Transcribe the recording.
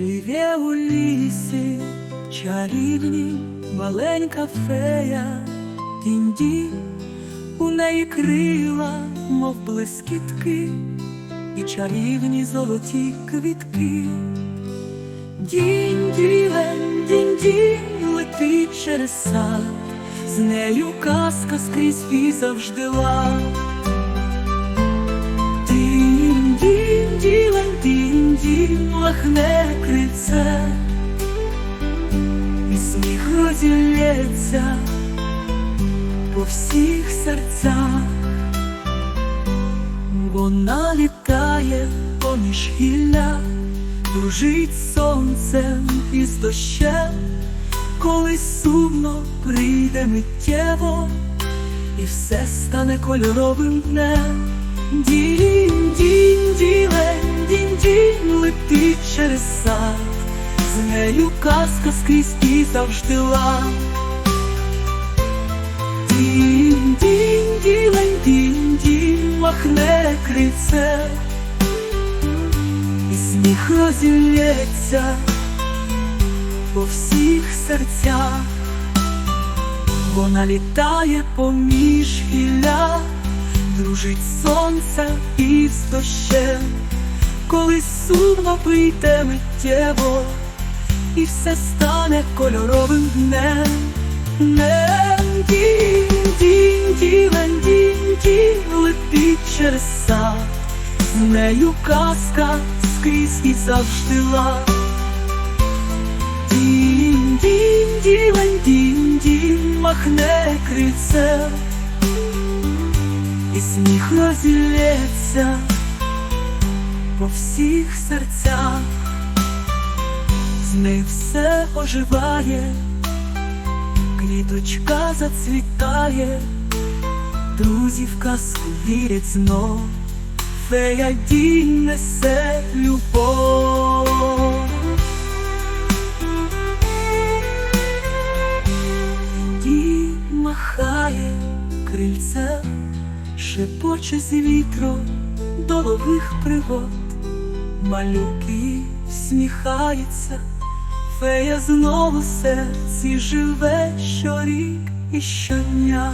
лісі, чарівні маленька фея, тінді, у неї крила, мов блискітки, і чарівні золоті квітки. Дінь ділень, дінь дінь летить через сад, з нею казка скрізь і завжди лад. Лахне крильце, і сміх розілється по всіх серцях. Вона літає поміж гілля, дружить сонцем і з дощем, коли сумно прийде миттєво, і все стане кольоровим днем. З нею казка скрізь і завжди лад. Дінь, дінь, ділень, дінь, дінь, махне крильце, і сміх розілється по всіх серцях, вона літає поміж гілля, дружить з сонцем і з дощем, коли сумно прийде миттєво, і все стане кольоровим днем. Днем дінь, дінь, ділень, дінь, дінь, летить через сад, з нею казка скрізь і завжди лад. Дінь, дінь, ділень, дінь, дінь, махне крильце, і сміх розілється по всіх серцях, з все оживає, квіточка зацвітає, друзі в казку вірять знов, фея дінь несе любов. Дінь махає крильце, шепоче з вітром до нових пригод, малюки всміхаються, фея знову серці живе щорік і щодня.